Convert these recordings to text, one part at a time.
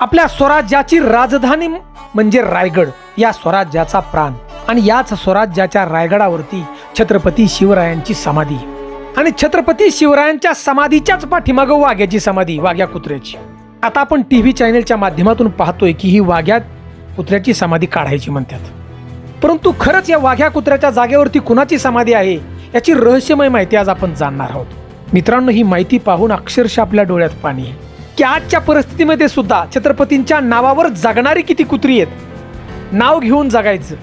आपल्या स्वराज्याची राजधानी म्हणजे रायगड या स्वराज्याचा प्राण. आणि याच स्वराज्याच्या रायगडावरती छत्रपती शिवरायांची समाधी. आणि छत्रपती शिवरायांच्या समाधीच्याच पाठीमागं वाघ्याची समाधी वाघ्या कुत्र्याची. आता आपण टी व्ही चॅनेलच्या माध्यमातून पाहतोय की ही वाघ्या कुत्र्याची समाधी काढायची म्हणतात. परंतु खरंच या वाघ्या कुत्र्याच्या जागेवरती कुणाची समाधी आहे याची रहस्यमय माहिती आज आपण जाणणार आहोत. मित्रांनो ही माहिती पाहून अक्षरशः आपल्या डोळ्यात पाणी आहे की आजच्या परिस्थितीमध्ये सुद्धा छत्रपतींच्या नावावर जगणारी किती कुत्री आहेत? नाव घेऊन जगायचं.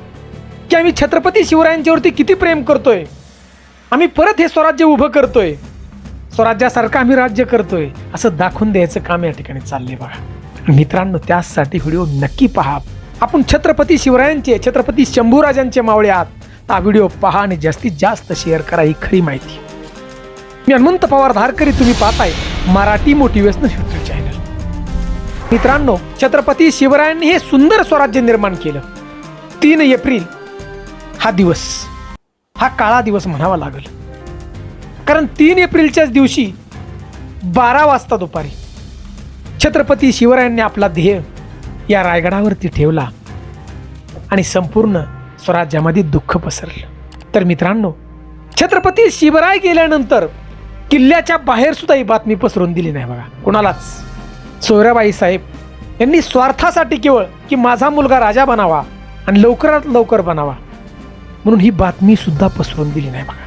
की आम्ही छत्रपती शिवरायांच्यावरती किती प्रेम करतोय? आम्ही परत हे स्वराज्य उभं करतोय. स्वराज्यासारखं आम्ही राज्य करतोय. असं दाखवून द्यायचं काम या ठिकाणी चाललंय बघा. मित्रांनो त्यासाठी व्हिडिओ नक्की पहा. आपण छत्रपती शिवरायांचे छत्रपती शंभूराजांचे मावळे आहात. हा व्हिडिओ पहा आणि जास्तीत जास्त शेअर करा ही खरी माहिती. मी हनुमंत पवार धारकरी तुम्ही पाहताय. मराठी मोटिवेशनल मित्रांनो छत्रपती शिवरायांनी हे सुंदर स्वराज्य निर्माण केलं. तीन एप्रिल हा दिवस हा काळा दिवस म्हणावा लागेल. कारण तीन एप्रिलच्याच दिवशी बारा वाजता दुपारी छत्रपती शिवरायांनी आपला ध्येय या रायगडावरती ठेवला आणि संपूर्ण स्वराज्यामध्ये दुःख पसरलं. तर मित्रांनो छत्रपती शिवराय गेल्यानंतर किल्ल्याच्या बाहेर सुद्धा ही बातमी पसरून दिली नाही बघा. कोणालाच? सोयराबाई साहेब यांनी स्वार्थासाठी केवळ की माझा मुलगा राजा बनावा आणि लवकरात लवकर बनावा. म्हणून ही बातमी सुद्धा पसरून दिली नाही बघा.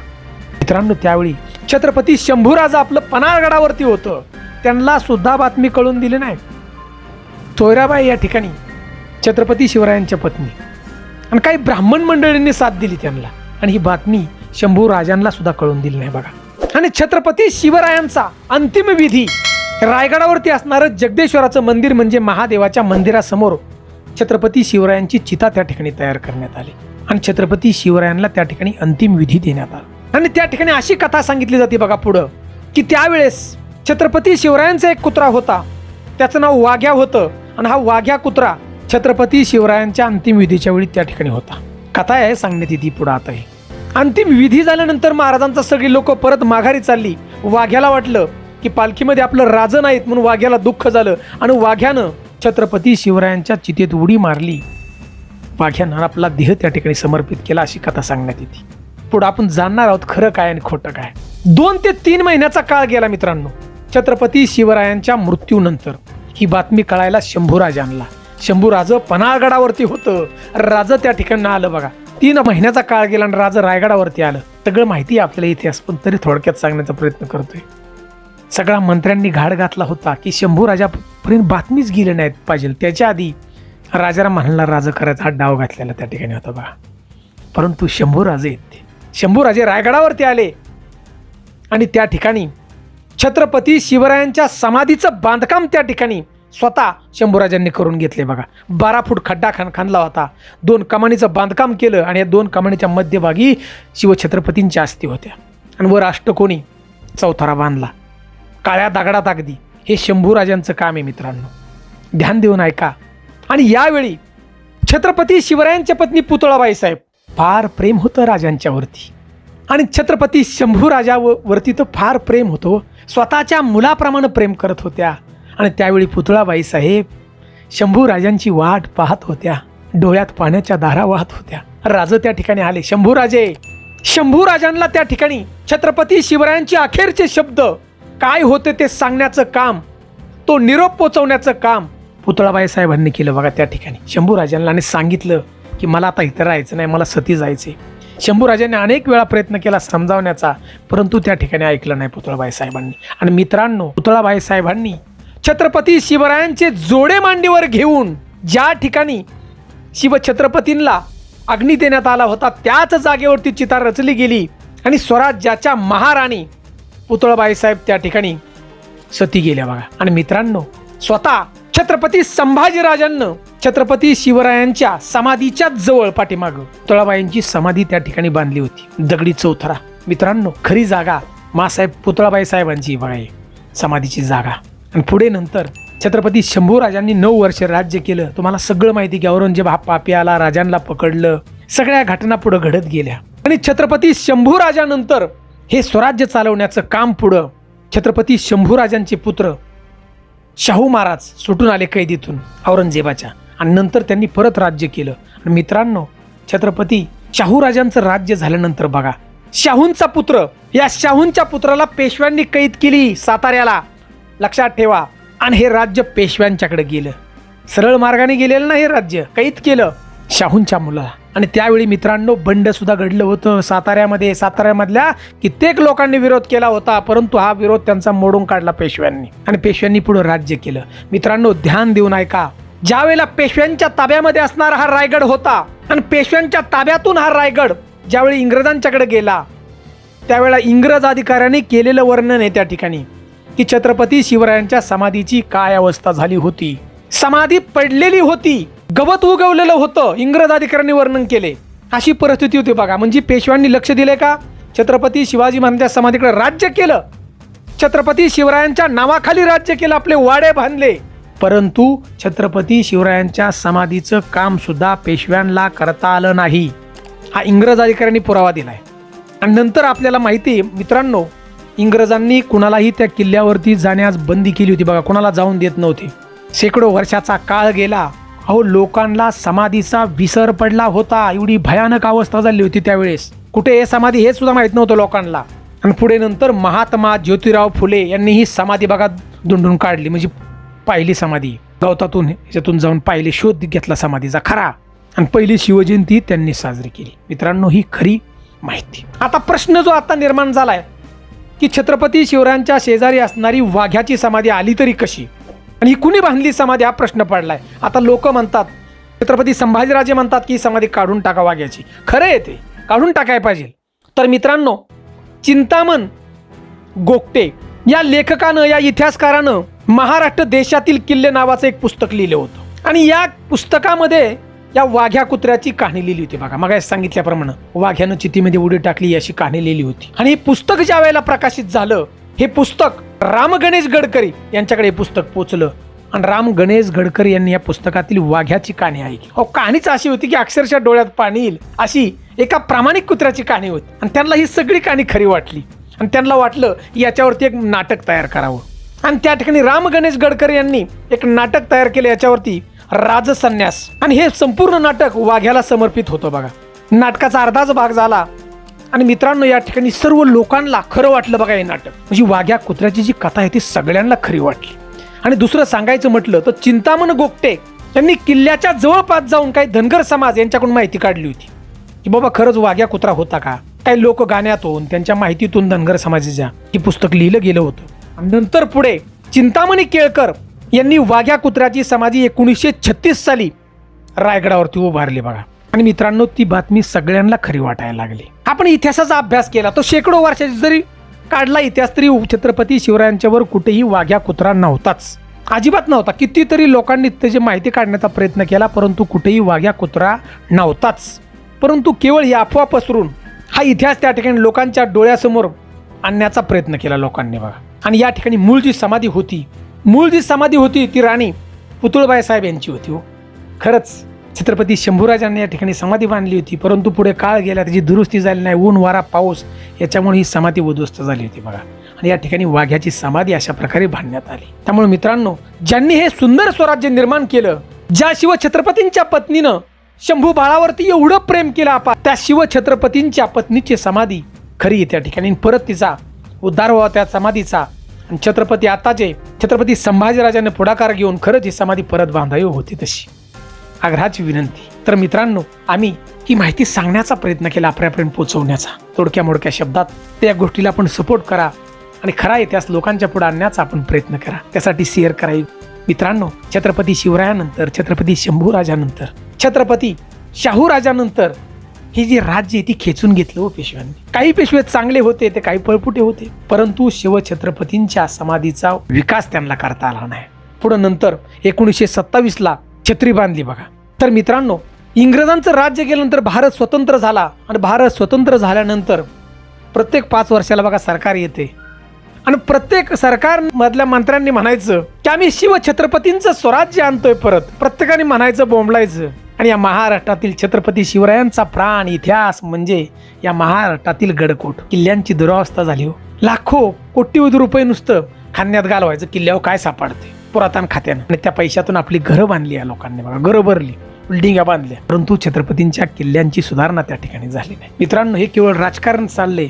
मित्रांनो त्यावेळी छत्रपती शंभूराजा आपलं पन्हाळगडावरती होतं त्यांना सुद्धा बातमी कळून दिली नाही. सोयराबाई या ठिकाणी छत्रपती शिवरायांच्या पत्नी आणि काही ब्राह्मण मंडळींनी साथ दिली त्यांना आणि ही बातमी शंभू राजांना सुद्धा कळून दिली नाही बघा. आणि छत्रपती शिवरायांचा अंतिम विधी रायगडावरती असणारं जगदेश्वराचं मंदिर म्हणजे महादेवाच्या मंदिरासमोर छत्रपती शिवरायांची चिता त्या ठिकाणी तयार करण्यात आली. आणि छत्रपती शिवरायांना त्या ठिकाणी अंतिम विधी देण्यात आला. आणि त्या ठिकाणी अशी कथा सांगितली जाते बघा पुढं की त्यावेळेस छत्रपती शिवरायांचा एक कुत्रा होता. त्याचं नाव वाघ्या होतं आणि हा वाघ्या कुत्रा छत्रपती शिवरायांच्या अंतिम विधीच्या वेळी त्या ठिकाणी होता. कथा आहे सांगण्यात येते पुढं आता हे. अंतिम विधी झाल्यानंतर महाराजांचा सगळी लोक परत माघारी चालली. वाघ्याला वाटलं की पालखीमध्ये आपलं राजं नाहीत म्हणून वाघ्याला दुःख झालं आणि वाघ्यानं छत्रपती शिवरायांच्या चितेत उडी मारली. वाघ्यानं आपला देह त्या ठिकाणी समर्पित केला अशी कथा सांगण्यात येते. पुढं आपण जाणणार आहोत खरं काय आणि खोटं काय. दोन ते तीन महिन्याचा काळ गेला मित्रांनो. छत्रपती शिवरायांच्या मृत्यूनंतर ही बातमी कळायला शंभूराज आणला. शंभूराज पन्हाळगडावरती होतं. राज त्या ठिकाणी आलं बघा. तीन महिन्याचा काळ गेला आणि राज रायगडावरती आलं. सगळं माहिती आपल्याला इतिहास पण तरी थोडक्यात सांगण्याचा प्रयत्न करतोय. सगळ्या मंत्र्यांनी घाट घातला होता की शंभू राजापर्यंत बातमीच गेली नाहीत पाहिजे. त्याच्या आधी राजाला म्हणला राजा करायचा हा डाव घातलेला त्या ठिकाणी होता बघा परंतु शंभूराजे आहेत ते शंभूराजे रायगडावरती आले आणि त्या ठिकाणी छत्रपती शिवरायांच्या समाधीचं बांधकाम त्या ठिकाणी स्वतः शंभूराजांनी करून घेतले बघा. बारा फूट खड्डा खान खांदला होता. दोन कमानीचं बांधकाम केलं आणि या दोन कमानीच्या मध्यभागी शिवछत्रपतींच्या अस्थी होत्या. आणि वर अष्टकोणी चौथारा बांधला. काळ्या दगडात अगदी. हे शंभूराजांचं काम आहे मित्रांनो. ध्यान देऊन ऐका. आणि यावेळी छत्रपती शिवरायांच्या पत्नी पुतळाबाई साहेब. फार प्रेम होतं राजांच्यावरती आणि छत्रपती शंभूराजावरती तर फार प्रेम होतो हो. स्वतःच्या मुलाप्रमाणे प्रेम करत होत्या. आणि त्यावेळी पुतळाबाई साहेब शंभूराजांची वाट पाहत होत्या. डोळ्यात पाण्याच्या धारा वाहत होत्या. राज त्या ठिकाणी आले. शंभूराजे! शंभूराजांना त्या ठिकाणी छत्रपती शिवरायांचे अखेरचे शब्द काय होते ते सांगण्याचं काम तो निरोप पोचवण्याचं काम पुतळाबाई साहेबांनी केलं बघा त्या ठिकाणी. शंभूराजांना आणि सांगितलं की मला आता इथं राहायचं नाही मला सती जायचे शंभूराजांनी अनेक वेळा प्रयत्न केला समजावण्याचा परंतु त्या ठिकाणी ऐकलं नाही पुतळाबाई साहेबांनी. आणि मित्रांनो पुतळाबाई साहेबांनी छत्रपती शिवरायांचे जोडे मांडीवर घेऊन ज्या ठिकाणी शिवछत्रपतींना अग्नी देण्यात आला होता त्याच जागेवरती चिता रचली गेली आणि स्वराज्याच्या महाराणी पुतळबाईसाहेब त्या ठिकाणी सती गेल्या बघा. आणि मित्रांनो स्वतः छत्रपती संभाजीराजांना छत्रपती शिवरायांच्या समाधीच्या जवळ पाठीमाग पुतळाबाईंची समाधी त्या ठिकाणी बांधली होती. दगडी चौथरा. मित्रांनो खरी जागा मासाहेब पुतळाबाई साहेबांची बघा समाधीची जागा. आणि पुढे नंतर छत्रपती शंभूराजांनी नऊ वर्ष राज्य केलं. तुम्हाला सगळं माहिती की औरंगजेब हा पापियाला राजांना पकडलं. सगळ्या घटना पुढे घडत गेल्या. आणि छत्रपती शंभूराजानंतर हे स्वराज्य चालवण्याचं काम पुढं छत्रपती शंभूराजांचे पुत्र शाहू महाराज सुटून आले कैदीतून औरंगजेबाच्या. आणि नंतर त्यांनी परत राज्य केलं. आणि मित्रांनो छत्रपती शाहू राजांचं राज्य झाल्यानंतर बघा शाहूंचा पुत्र या शाहूंच्या पुत्राला पेशव्यांनी कैद केली साताऱ्याला. लक्षात ठेवा आणि हे राज्य पेशव्यांच्याकडे गेलं. सरळ मार्गाने गेलेलं नाही हे राज्य कैद केलं. शाहूंच्या मुलाला. आणि त्यावेळी मित्रांनो बंड सुद्धा घडलं होतं. साताऱ्यामध्ये साताऱ्यामधल्या कित्येक लोकांनी विरोध केला होता परंतु हा विरोध त्यांचा मोडून काढला पेशव्यांनी. आणि पेशव्यांनी पुढे राज्य केलं. मित्रांनो ध्यान देऊन ऐका. ज्यावेळेला पेशव्यांच्या ताब्यामध्ये असणारा हा रायगड होता आणि पेशव्यांच्या ताब्यातून हा रायगड ज्यावेळी इंग्रजांच्याकडे गेला त्यावेळेला इंग्रज अधिकाऱ्यांनी केलेलं वर्णन आहे त्या ठिकाणी की छत्रपती शिवरायांच्या समाधीची काय अवस्था झाली होती. समाधी पडलेली होती. गवत उगवलेलं होतं इंग्रज अधिकाऱ्यांनी वर्णन केले. अशी परिस्थिती होती बघा. म्हणजे पेशव्यांनी लक्ष दिले का? छत्रपती शिवाजी महाराजांच्या समाधीकडे राज्य केलं. छत्रपती शिवरायांच्या नावाखाली राज्य केलं आपले वाडे बांधले. परंतु छत्रपती शिवरायांच्या समाधीचं काम सुद्धा पेशव्यांना करता आलं नाही. हा इंग्रज अधिकाऱ्यांनी पुरावा दिलाय. आणि नंतर आपल्याला माहिती आहे मित्रांनो इंग्रजांनी कुणालाही त्या किल्ल्यावरती जाण्यास बंदी केली होती बघा. कुणाला जाऊन देत नव्हते. शेकडो वर्षाचा काळ गेला. अहो लोकांना समाधीचा विसर पडला होता. एवढी भयानक अवस्था झाली होती त्यावेळेस. कुठे हे समाधी हे सुद्धा माहीत नव्हतं लोकांना. आणि पुढे नंतर महात्मा ज्योतिराव फुले यांनी ही समाधी बघा दुंडून काढली. म्हणजे पाहिली समाधी. गवतातून याच्यातून जाऊन पाहिले शोध घेतला समाधीचा खरा. आणि पहिली शिवजयंती त्यांनी साजरी केली. मित्रांनो ही खरी माहिती. आता प्रश्न जो आता निर्माण झालाय की छत्रपती शिवरायांच्या शेजारी असणारी वाघ्याची समाधी आली तरी कशी? आणि ही कुणी बांधली समाधी? हा प्रश्न पडलाय. आता लोक म्हणतात छत्रपती संभाजीराजे म्हणतात की ही समाधी काढून टाका वाघ्याची खरं आहे ते. काढून टाकायला पाहिजे. तर मित्रांनो चिंतामण गोगटे या लेखकानं या इतिहासकारानं महाराष्ट्र देशातील किल्ले नावाचं एक पुस्तक लिहिलं होतं. आणि या पुस्तकामध्ये या वाघ्या कुत्र्याची कहाणी लिहिली होती बघा. मग सांगितल्याप्रमाणे वाघ्यानं चितीमध्ये उडी टाकली अशी कहाणी लिहिली होती. आणि हे पुस्तक ज्या वेळेला प्रकाशित झालं हे पुस्तक राम गणेश गडकरी यांच्याकडे हे पुस्तक पोचलं. आणि राम गणेश गडकरी यांनी या पुस्तकातील वाघ्याची कहाणी ऐकली. अहो कहाणीच अशी होती की अक्षरशः डोळ्यात पाणी येईल. अशी एका प्रामाणिक कुत्र्याची कहाणी होती. आणि त्यांना ही सगळी कहाणी खरी वाटली. आणि त्यांना वाटलं याच्यावरती एक नाटक तयार करावं. आणि त्या ठिकाणी राम गणेश गडकरी यांनी एक नाटक तयार केलं. याच्यावरती राजसन्यास. आणि हे संपूर्ण नाटक वाघ्याला समर्पित होतं बघा. नाटकाचा अर्धाच भाग झाला. आणि मित्रांनो या ठिकाणी सर्व लोकांना खरं वाटलं बघा हे नाटक. म्हणजे वाघ्या कुत्र्याची जी कथा आहे ती सगळ्यांना खरी वाटली. आणि दुसरं सांगायचं म्हटलं तर चिंतामण गोगटे त्यांनी किल्ल्याच्या जवळपास जाऊन काही धनगर समाज यांच्याकडून माहिती काढली होती. की बाबा खरंच वाघ्या कुत्रा होता का? काही लोक गाण्यातून त्यांच्या माहितीतून धनगर समाजाच्या हे पुस्तक लिहिलं गेलं होतं. आणि नंतर पुढे चिंतामणी केळकर यांनी वाघ्या कुत्र्याची समाधी एकोणीसशे छत्तीस साली रायगडावरती उभारली बघा. आणि मित्रांनो ती बातमी सगळ्यांना खरी वाटायला लागली. आपण इतिहासाचा अभ्यास केला तो शेकडो वर्षाची जरी काढला इतिहास तरी छत्रपती शिवरायांच्यावर कुठेही वाघ्या कुत्रा नव्हताच. अजिबात नव्हता कितीतरी लोकांनी त्याची माहिती काढण्याचा प्रयत्न केला परंतु कुठेही वाघ्या कुत्रा नव्हताच. परंतु केवळ ही अफवा पसरून हा इतिहास त्या ठिकाणी लोकांच्या डोळ्यासमोर आणण्याचा प्रयत्न केला लोकांनी बघा. आणि या ठिकाणी मूळ जी समाधी होती मूळ जी समाधी होती ती राणी पुतुळबाई साहेब यांची होती हो. खरंच छत्रपती शंभूराजांनी या ठिकाणी समाधी बांधली होती परंतु पुढे काळ गेला त्याची दुरुस्ती झाली नाही. ऊन वारा पाऊस याच्यामुळे ही समाधी उद्ध्वस्त झाली होती बघा. आणि या ठिकाणी वाघ्याची समाधी अशा प्रकारे बांधण्यात आली. त्यामुळे मित्रांनो ज्यांनी हे सुंदर स्वराज्य निर्माण केलं ज्या शिव छत्रपतींच्या पत्नीनं शंभू बाळावरती एवढं प्रेम केलं आपा त्या शिव छत्रपतींच्या पत्नीची समाधी खरी त्या ठिकाणी. परत तिचा उद्धार व्हावा त्या समाधीचा. आणि छत्रपती आताचे छत्रपती संभाजीराजांनी पुढाकार घेऊन खरंच ही समाधी परत बांधावी होती तशी. आग्रहाची विनंती. तर मित्रांनो आम्ही ही माहिती सांगण्याचा प्रयत्न केला आपल्यापर्यंत पोहोचवण्याचा. थोडक्या मोडक्या शब्दात त्या गोष्टीला आपण सपोर्ट करा आणि खरा इतिहास लोकांच्या पुढे आणण्याचा आपण प्रयत्न करा. त्यासाठी शेअर करा. मित्रांनो छत्रपती शिवरायानंतर छत्रपती शंभूराजानंतर छत्रपती शाहू राजानंतर ही जी राज्य आहे ती खेचून घेतलं हो पेशव्यांनी. काही पेशवे चांगले होते ते काही पळपुटे होते परंतु शिवछत्रपतींच्या समाधीचा विकास त्यांना करता आला नाही. पुढं नंतर एकोणीसशे सत्तावीसला छत्री बांधली बघा. तर मित्रांनो इंग्रजांचं राज्य गेल्यानंतर भारत स्वतंत्र झाला आणि भारत स्वतंत्र झाल्यानंतर प्रत्येक पाच वर्षाला बघा सरकार येते. आणि प्रत्येक सरकार मधल्या मंत्र्यांनी म्हणायचं की आम्ही शिवछत्रपतींचं स्वराज्य आणतोय परत. प्रत्येकाने म्हणायचं बोंबलायचं. आणि या महाराष्ट्रातील छत्रपती शिवरायांचा प्राण इतिहास म्हणजे या महाराष्ट्रातील गडकोट. किल्ल्यांची दुरावस्था झाली हो. लाखो कोट्यवधी रुपये नुसतं खाण्यात घालवायचं किल्ल्यावर काय सापडते पुरातन खात्यानं. आणि त्या पैशातून आपली घरं बांधली या लोकांनी बघा. घरं भरली बिल्डिंगा बांधल्या. परंतु छत्रपतींच्या किल्ल्यांची सुधारणा त्या ठिकाणी झाली नाही. मित्रांनो हे केवळ राजकारण चालले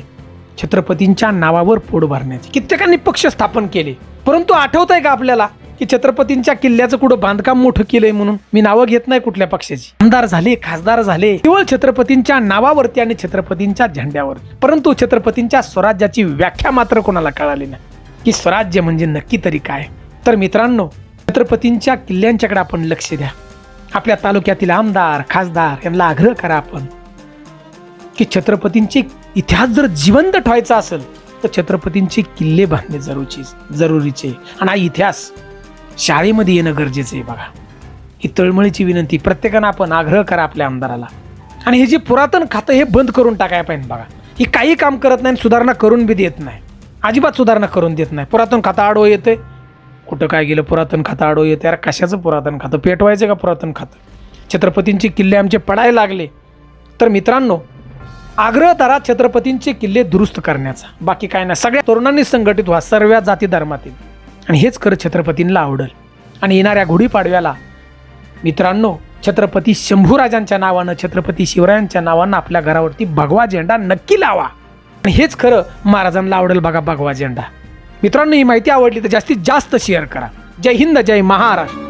छत्रपतींच्या नावावर पोट भरण्याचे. कित्येकांनी पक्ष स्थापन केले. परंतु आठवत आहे का आपल्याला की छत्रपतींच्या किल्ल्याचं कुठं बांधकाम मोठं केलंय म्हणून? मी नावं घेत नाही कुठल्या पक्षाची. आमदार झाले खासदार झाले. केवळ छत्रपतींच्या नावावरती आणि छत्रपतींच्या झेंड्यावर परंतु छत्रपतींच्या स्वराज्याची व्याख्या मात्र कोणाला कळाली नाही. की स्वराज्य म्हणजे नक्की तरी काय? तर मित्रांनो छत्रपतींच्या किल्ल्यांच्याकडे आपण लक्ष द्या. आपल्या तालुक्यातील आमदार खासदार यांना आग्रह करा आपण की छत्रपतींची इतिहास जर जिवंत ठेवायचा असेल तर छत्रपतींचे किल्ले बांधणे जरुरीची जरुरीचे. आणि हा इतिहास शाळेमध्ये येणं गरजेचं आहे बघा. ही तळमळीची विनंती प्रत्येकानं आपण आग्रह करा आपल्या आमदाराला. आणि हे जे पुरातन खातं हे बंद करून टाकायला पाहिजे बघा. ही काही काम करत नाही आणि सुधारणा करून बी देत नाही. अजिबात सुधारणा करून देत नाही. पुरातन खातं आडवं येते कुठं काय गेलं पुरातन खातं आडो येते. अरे कशाचं पुरातन खातं? पेटवायचं का पुरातन खातं? छत्रपतींचे किल्ले आमचे पडायला लागले. तर मित्रांनो आग्रह धरा छत्रपतींचे किल्ले दुरुस्त करण्याचा. बाकी काय नाही. सगळ्या तरुणांनी संघटित व्हा सर्व जाती धर्मातील. आणि हेच खरं छत्रपतींना आवडल. आणि येणाऱ्या गुढीपाडव्याला मित्रांनो छत्रपती शंभूराजांच्या नावानं छत्रपती शिवरायांच्या नावानं आपल्या घरावरती भगवा झेंडा नक्की लावा. आणि हेच खरं महाराजांना आवडेल बघा भगवा झेंडा. मित्रांनो ही माहिती आवडली तर जास्तीत जास्त शेअर करा. जय हिंद जय महाराष्ट्र.